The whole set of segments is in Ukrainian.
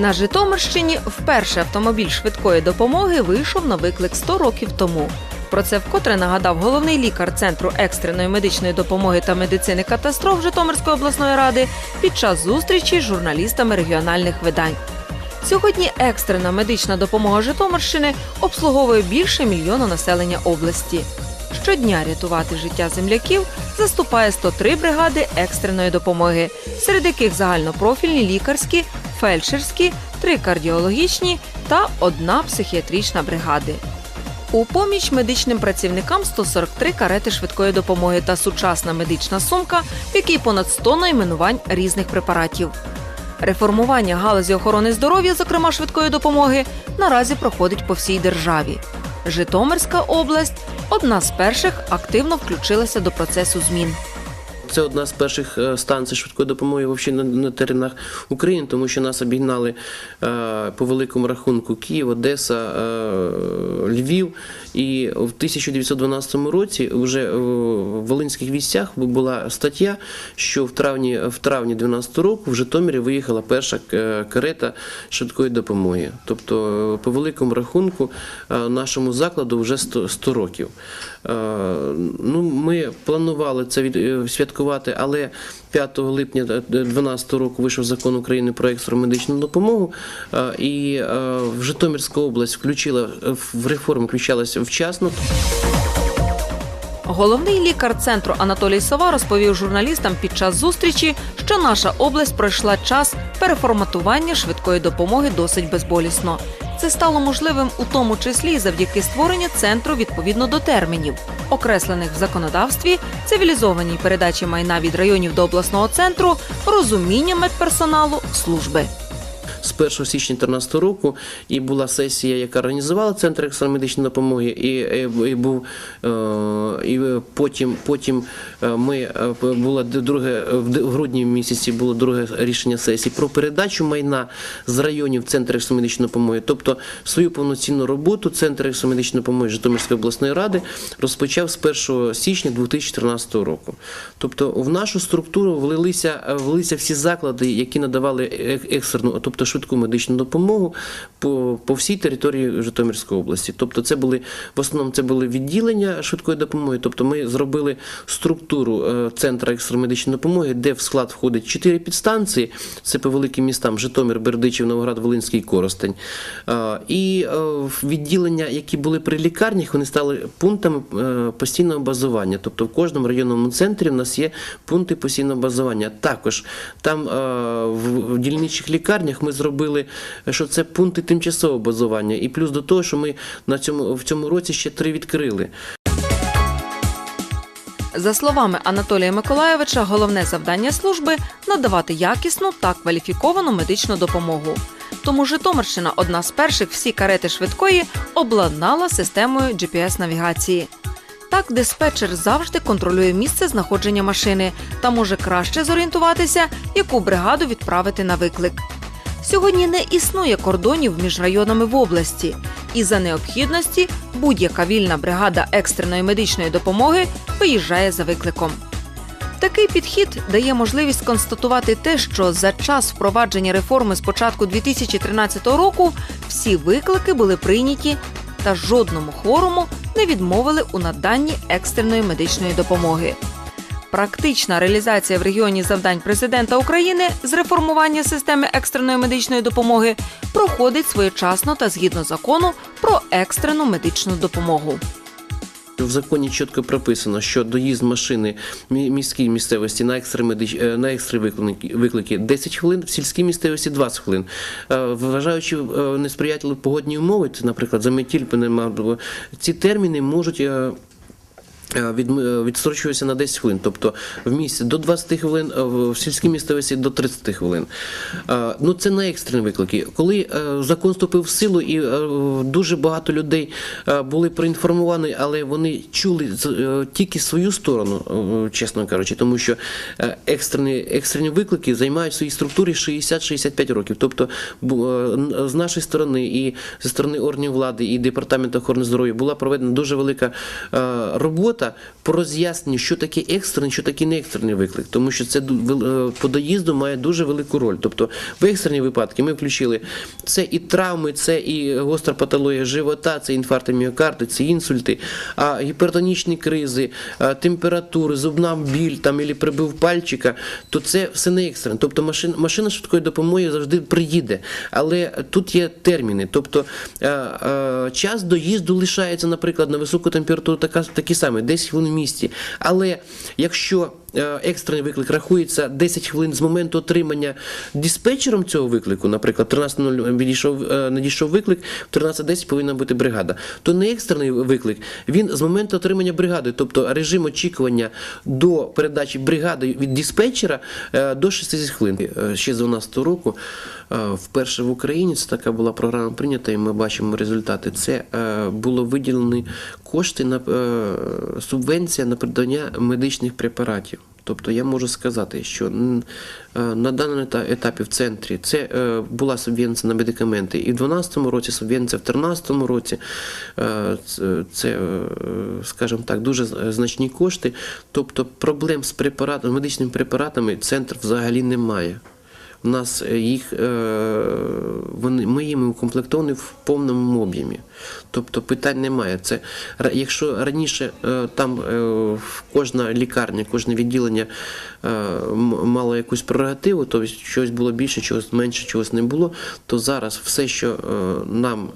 На Житомирщині вперше автомобіль швидкої допомоги вийшов на виклик 100 років тому. Про це вкотре нагадав головний лікар Центру екстреної медичної допомоги та медицини катастроф Житомирської обласної ради під час зустрічі з журналістами регіональних видань. Сьогодні екстрена медична допомога Житомирщини обслуговує більше мільйона населення області. Щодня рятувати життя земляків заступає 103 бригади екстреної допомоги, серед яких загальнопрофільні лікарські, фельдшерські, три кардіологічні та одна психіатрична бригади. У поміч медичним працівникам 143 карети швидкої допомоги та сучасна медична сумка, в якій понад 100 найменувань різних препаратів. Реформування галузі охорони здоров'я, зокрема швидкої допомоги, наразі проходить по всій державі. Житомирська область одна з перших активно включилася до процесу змін. Це одна з перших е, станцій швидкої допомоги взагалі на, на теренах України, тому що нас обігнали е, по великому рахунку Київ, Одеса, е, Львів. І в 1912 році вже в Волинських військах була стаття, що в травні в травні 12 року в Житомирі виїхала перша карета швидкої допомоги. Тобто, по великому рахунку, нашому закладу вже 100, 100 років. Е, Ну, ми планували це від- е, святкувати, але 5 липня 2012 року вийшов закон України про екстрену медичну допомогу, е, і в Житомирська область включила в реформу включалася вчасно. Головний лікар центру Анатолій Сова розповів журналістам під час зустрічі, що наша область пройшла час переформатування швидкої допомоги досить безболісно. Це стало можливим у тому числі завдяки створенню центру відповідно до термінів, окреслених в законодавстві, цивілізованій передачі майна від районів до обласного центру, розуміння медперсоналу служби. З 1 січня 2013 року і була сесія, яка організувала центр екстреної медичної допомоги, і, і, і був е, і потім, потім е, ми е, було друге в грудні місяці було друге рішення сесії про передачу майна з районів в центр екстреної допомоги. Тобто свою повноцінну роботу центр екстреної допомоги Житомирської обласної ради розпочав з 1 січня 2014 року. Тобто в нашу структуру влилися, влилися всі заклади, які надавали екстрену, тобто швидку медичну допомогу по, по всій території Житомирської області. Тобто, це були в основному це були відділення швидкої допомоги. Тобто, ми зробили структуру е, центру екстреної медичної допомоги, де в склад входить чотири підстанції. Це по великим містам Житомир, Бердичів, Новоград, Волинський Коростень. Е, І е, відділення, які були при лікарнях, вони стали пунктами постійного базування. Тобто в кожному районному центрі в нас є пункти постійного базування. Також там в дільничих лікарнях ми зробили, що це пункти тимчасового базування. І плюс до того, що ми на цьому в цьому році ще три відкрили. За словами Анатолія Миколаєвича, головне завдання служби надавати якісну та кваліфіковану медичну допомогу. Тому Житомирщина, одна з перших всі карети швидкої, обладнала системою GPS-навігації. Так, диспетчер завжди контролює місце знаходження машини та може краще зорієнтуватися, яку бригаду відправити на виклик. Сьогодні не існує кордонів між районами в області, і за необхідності будь-яка вільна бригада екстреної медичної допомоги виїжджає за викликом. Такий підхід дає можливість констатувати те, що за час впровадження реформи з початку 2013 року всі виклики були прийняті та жодному хворому не відмовили у наданні екстреної медичної допомоги. Практична реалізація в регіоні завдань президента України з реформування системи екстреної медичної допомоги проходить своєчасно та згідно закону про екстрену медичну допомогу. В законі чітко прописано, що доїзд машини міській місцевості на екстри, е, на екстри виклики, виклики 10 хвилин, в сільській місцевості 20 хвилин. Е, Вважаючи е, несприятливі погодні умови, наприклад, заметіль, пневмо- ці терміни можуть. Е, е, від- е, Відстрочується на 10 хвилин, тобто в місті до 20 хвилин, в в сільській місцевості до 30 хвилин. Е, Ну це не екстрені виклики. Коли е, закон вступив в силу, і е, дуже багато людей е, були проінформовані, але вони чули е, тільки свою сторону, е, чесно кажучи, тому що е, екстрені, екстрені виклики займають в своїй структурі 60-65 років. Тобто е, з нашої сторони і зі сторони органів влади і департаменту охорони здоров'я була проведена дуже велика е, робота. Робота по роз'ясненню, що таке екстрений, що таке не екстрений виклик, тому що це е, по доїзду має дуже велику роль. Тобто в екстрені випадки ми включили це і травми, це і гостра патологія живота, це інфаркти міокарду, це інсульти, а гіпертонічні кризи, температури, зубна біль там і прибив пальчика, то це все не екстрене. Тобто машина, машина швидкої допомоги завжди приїде. Але тут є терміни. Тобто е, е, час доїзду лишається, наприклад, на високу температуру така, такий самий, 10 вони в місті. Але якщо екстрений виклик рахується 10 хвилин з моменту отримання диспетчером цього виклику, наприклад, 13.00 відійшов, е, надійшов виклик, в 13.10 повинна бути бригада. То не екстрений виклик, він з моменту отримання бригади, тобто режим очікування до передачі бригади від диспетчера е, до 60 хвилин. Е, Ще з 12 року е, вперше в Україні це така була програма прийнята, і ми бачимо результати. Це е, було виділені кошти на е, субвенція на придбання медичних препаратів. Тобто я можу сказати, що е, на даному етапі в центрі це е, була субвенція на медикаменти і в 2012 році, субвенція в 2013 році. Е, Це, скажімо так, дуже значні кошти. Тобто проблем з препаратами, медичними препаратами центр взагалі не має. У нас е, їх е, вони ми їм укомплектовані в повному об'ємі. Тобто питань немає. Це якщо раніше е, там кожна лікарня, кожне відділення мало якусь прерогативу, то щось було більше, чогось менше, чогось не було, то зараз все, що нам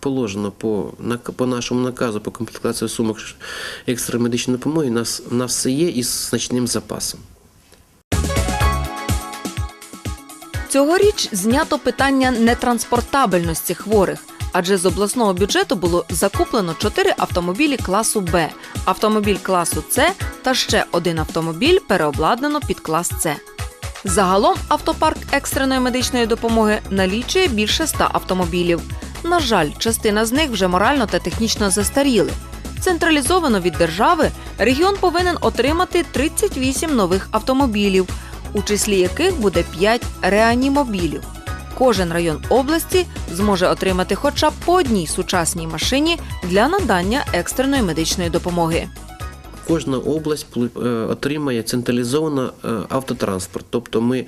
положено по, по нашому наказу по комплектації сумок екстра медичної допомоги, нас, у нас все є із значним запасом. Цьогоріч знято питання нетранспортабельності хворих, адже з обласного бюджету було закуплено 4 автомобілі класу Б, автомобіль класу С та ще один автомобіль переобладнано під клас С. Загалом автопарк екстреної медичної допомоги налічує більше 100 автомобілів. На жаль, частина з них вже морально та технічно застаріли. Централізовано від держави регіон повинен отримати 38 нових автомобілів, у числі яких буде 5 реанімобілів. Кожен район області зможе отримати хоча б по одній сучасній машині для надання екстреної медичної допомоги. Кожна область е, отримає централізовано е, автотранспорт. Тобто ми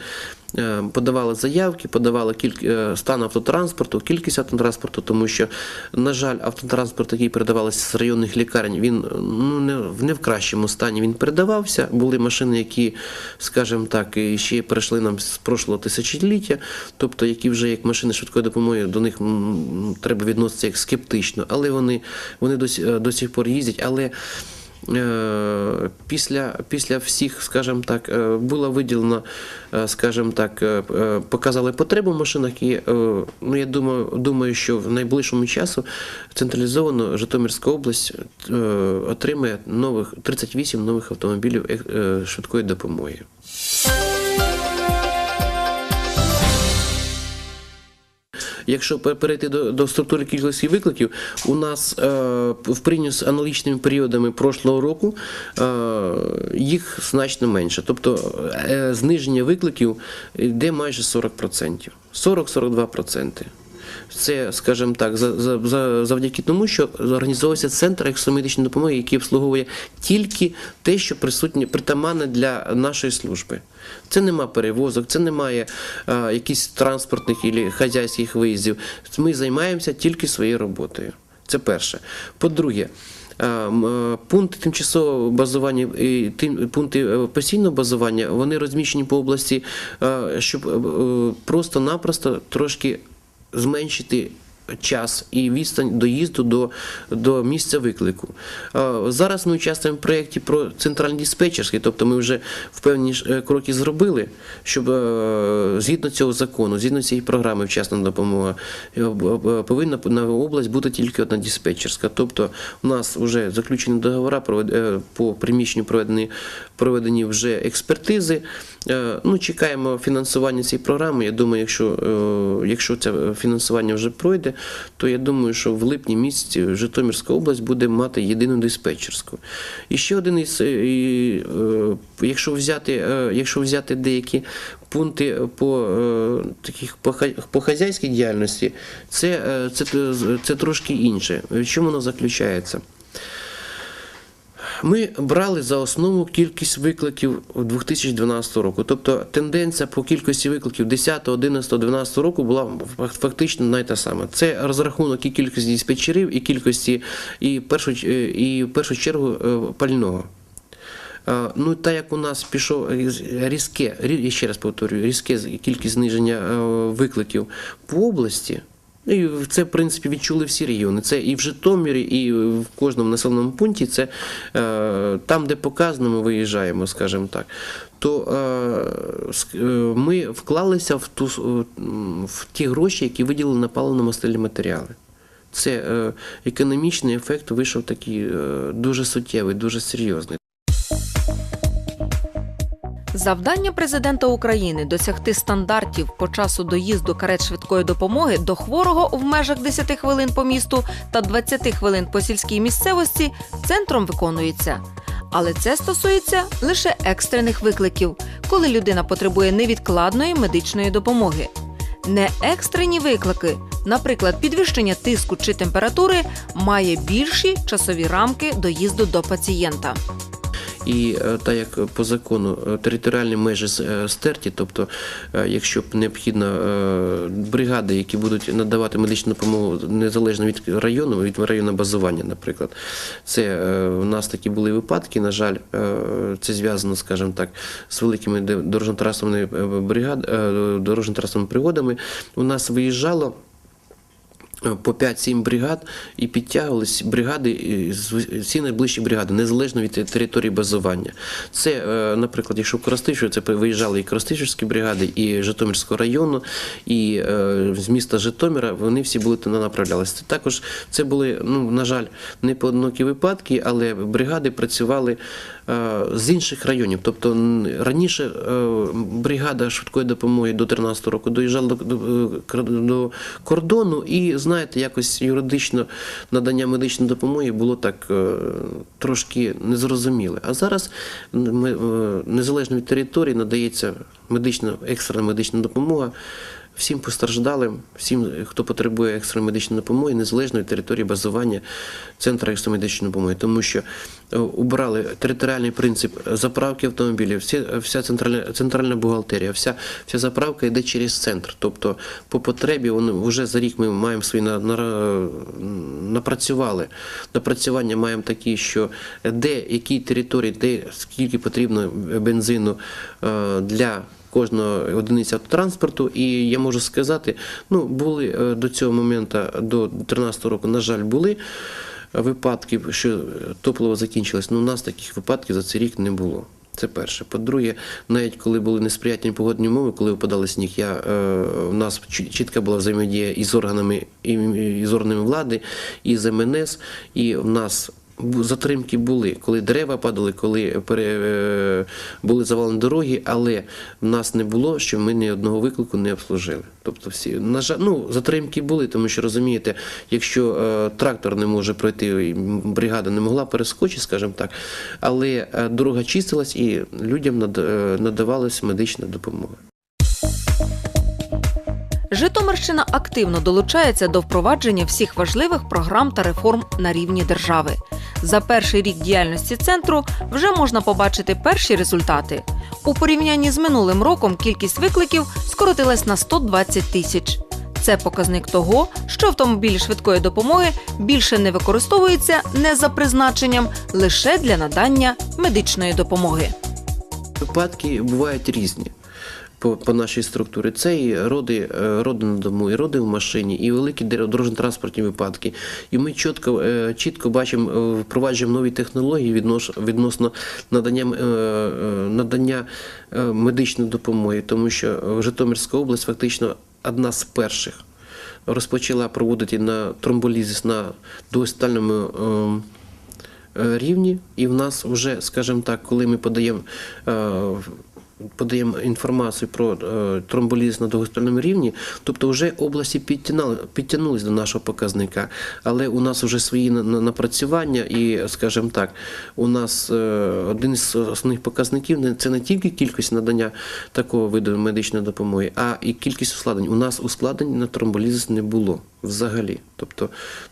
подавали заявки, подавали е, стан автотранспорту, кількість автотранспорту, тому що, на жаль, автотранспорт, який передавався з районних лікарень, він е, ну, не, в- не в кращому стані він передавався. Були машини, які, скажімо так, ще прийшли нам з прошлого тисячоліття, тобто які вже як машини швидкої допомоги, до них треба відноситися як скептично, але вони, вони до, е, до сих пор їздять. Але Е, Після, після всіх, скажімо так, е, було виділено, е, скажімо так, е, е, показали потребу в машинах, і е, ну, я думаю, думаю, що в найближчому часу централізовано Житомирська область е, отримає нових 38 нових автомобілів е, е, швидкої допомоги. Якщо пе- перейти до, до структури кількості викликів, у нас е, в порівнянні з аналогічними періодами прошлого року е, їх значно менше. Тобто е, зниження викликів йде майже 40%. 40-42%. Це, скажімо так, за, за, за, завдяки тому, що організовувався центр екстрасомедичної допомоги, який обслуговує тільки те, що присутнє притаманне для нашої служби. Це нема перевозок, це немає а, якихось транспортних і хазяйських виїздів. Ми займаємося тільки своєю роботою. Це перше. По-друге, Пункти тимчасового базування і тим пункти е, постійного базування вони розміщені по області, щоб е, е, просто-напросто трошки зменшити час і відстань доїзду до, до місця виклику. Зараз ми участвуємо в проєкті про центральний диспетчерський, тобто ми вже в певні е, кроки зробили, щоб е, згідно цього закону, згідно цієї програми вчасна допомога, е, повинна на область бути тільки одна диспетчерська. Тобто у нас вже заключені договори по приміщенню проведені, проведені вже експертизи. Е, Ну, чекаємо фінансування цієї програми. Я думаю, якщо, е, якщо це фінансування вже пройде, то я думаю, що в липні місяці Житомирська область буде мати єдину диспетчерську. І ще один із, е, якщо взяти, якщо взяти деякі пункти по таких по, хазяйській діяльності, це, це, це трошки інше. В чому воно заключається? Ми брали за основу кількість викликів 2012 року. Тобто тенденція по кількості викликів 10, 11, 12 року була фак- фактично навіть та сама. Це розрахунок і кількості диспетчерів, і кількості, і першу, е, і в першу чергу е, пального. Е, Ну, так як у нас пішов різке, рі- я ще раз повторюю, різке кількість зниження е, викликів по області. І це, в принципі, відчули всі регіони. Це і в Житомирі, і в кожному населеному пункті. Це е, там, де показано, ми виїжджаємо, скажімо так. То е, е, ми вклалися в, ту, в ті гроші, які виділили на паливно-мастильні матеріали. Це економічний ефект вийшов такий дуже суттєвий, дуже серйозний. Завдання президента України досягти стандартів по часу доїзду карет швидкої допомоги до хворого в межах 10 хвилин по місту та 20 хвилин по сільській місцевості центром виконується. Але це стосується лише екстрених викликів, коли людина потребує невідкладної медичної допомоги. Не екстрені виклики, наприклад, підвищення тиску чи температури, має більші часові рамки доїзду до пацієнта. І е, так як по закону е, територіальні межі е, стерті, тобто, якщо б необхідно бригади, які будуть надавати медичну допомогу незалежно від району, від району базування, наприклад, це у нас такі були випадки. На жаль, це зв'язано, скажімо так, з великими дорожньо-трасовими бригад, дорожньо-трасовими пригодами. У нас виїжджало. Е, По 5-7 бригад і підтягувались бригади, з- всі найближчі бригади, незалежно від території базування. Це, е, наприклад, якщо в це виїжджали і Коростишівські бригади, і Житомирського району, і е, з міста Житомира, вони всі були туди направлялися. Також це були, ну, на жаль, не поодинокі випадки, але бригади працювали з інших районів. Тобто раніше бригада швидкої допомоги до 13 року доїжджала до, до, кор- до кордону, і знаєте, якось юридично надання медичної допомоги було так е, трошки незрозуміле. А зараз е, незалежно від території надається медична екстрена медична допомога. Всім постраждалим, всім, хто потребує екстреної медичної допомоги, незалежно від території базування центру екстреної медичної допомоги, тому що е, убрали територіальний принцип заправки автомобілів, всі, вся центральна, центральна бухгалтерія, вся, вся заправка йде через центр. Тобто, по потребі вони вже за рік ми маємо свої на, на, напрацювали. Напрацювання маємо такі, що де якій території, де скільки потрібно бензину е, для кожного одиниці автотранспорту. І я можу сказати, ну були е, до цього моменту, до 2013 року, на жаль, були випадки, що топливо закінчилось. Ну, у нас таких випадків за цей рік не було. Це перше. По-друге, навіть коли були несприятні погодні умови, коли випадали сніг, я, е, у нас чітка була взаємодія із органами, і, і з органами влади, і з МНС, і в нас затримки були, коли дерева падали, коли пере, е, були завалені дороги, але в нас не було, що ми ні одного виклику не обслужили. Тобто всі на жаль, ну затримки були, тому що розумієте, якщо е, трактор не може пройти, бригада не могла перескочити, скажімо так, але е, дорога чистилась і людям над, е, надавалась медична допомога. Житомирщина активно долучається до впровадження всіх важливих програм та реформ на рівні держави. За перший рік діяльності центру вже можна побачити перші результати. У порівнянні з минулим роком кількість викликів скоротилась на 120 тисяч. Це показник того, що автомобілі швидкої допомоги більше не використовуються не за призначенням, лише для надання медичної допомоги. Випадки бувають різні. По, по нашій структурі це і роди, е, роди на дому, і роди в машині, і великі дорожньо-транспортні випадки. І ми чітко, е, чітко бачимо, е, впроваджуємо нові технології відносно, надання, надання медичної допомоги, тому що Житомирська область фактично одна з перших розпочала проводити на тромболізис на двостальному е, е, рівні, і в нас вже, скажімо так, коли ми подаємо. Подаємо інформацію про е, тромболіз на довгостольному рівні, тобто вже області підтягнули, підтягнулись до нашого показника, але у нас вже свої на- на- напрацювання, і, скажімо так, у нас е, один із основних показників це не тільки кількість надання такого виду медичної допомоги, а і кількість ускладнень. У нас ускладнень на тромболізис не було. Взагалі. Тобто,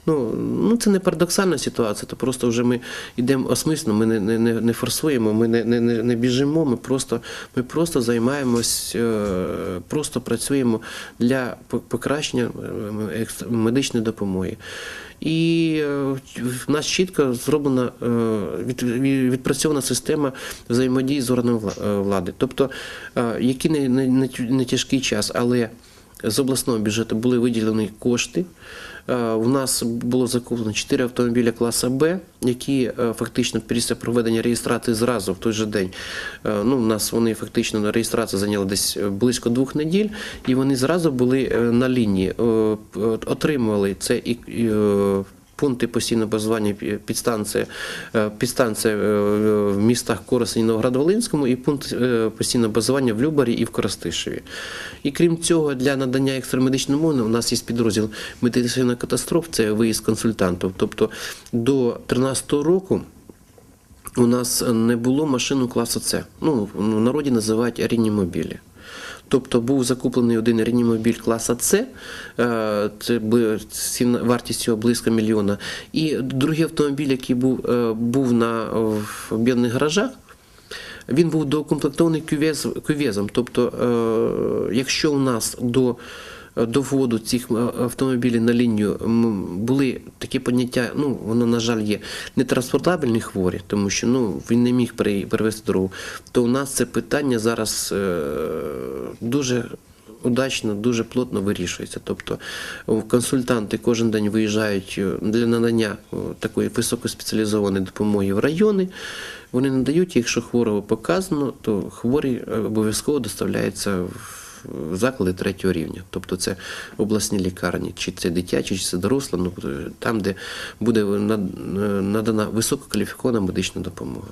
ну, ну це не парадоксальна ситуація, то просто вже ми йдемо осмислено, ми не, не, не, форсуємо, ми не, не, не біжимо, ми просто, ми просто займаємось, е, просто працюємо для покращення е, медичної допомоги. І е, в нас чітко зроблена від, від- відпрацьована система взаємодії з органами е, влади. Тобто, який не, не, не тяжкий час, але з обласного бюджету були виділені кошти. Е, У нас було закуплено 4 автомобіля класа Б, які е, фактично після проведення реєстрації зразу в той же день. е, Ну, у нас вони фактично на реєстрацію зайняли десь е, близько двох неділь, і вони зразу були е, на лінії, е, е, отримували це і. Пункти постійного базування підстанція, е, підстанція е, в містах Коростені і Новоград-Волинському і пункт е, постійного базування в Любарі і в Коростишеві. І крім цього, для надання екстрамедичної мови у нас є підрозділ медицина катастроф, це виїзд консультантів. Тобто до 2013 року у нас не було машин класу С. Ну, в народі називають рінімобілі. Тобто був закуплений один реанімобіль класа С, е, це вартість його близько мільйона. І другий автомобіль, який був, е, був на в об'єднаних гаражах, він був доукомплектований кювез, кювезом. Тобто, е, якщо у нас до, до вводу цих е, автомобілів на лінію були такі поняття, ну воно, на жаль, є нетранспортабельні хворі, тому що ну, він не міг пере- перевести дорогу, то у нас це питання зараз е, дуже. Удачно, дуже плотно вирішується. Тобто консультанти кожен день виїжджають е, для надання такої високоспеціалізованої допомоги в райони. Вони надають, якщо хворого показано, то хворий е, обов'язково доставляється в заклади третього рівня. Тобто це обласні лікарні, чи це дитячі, чи це доросла, ну, там, де буде надана висококваліфікована медична допомога.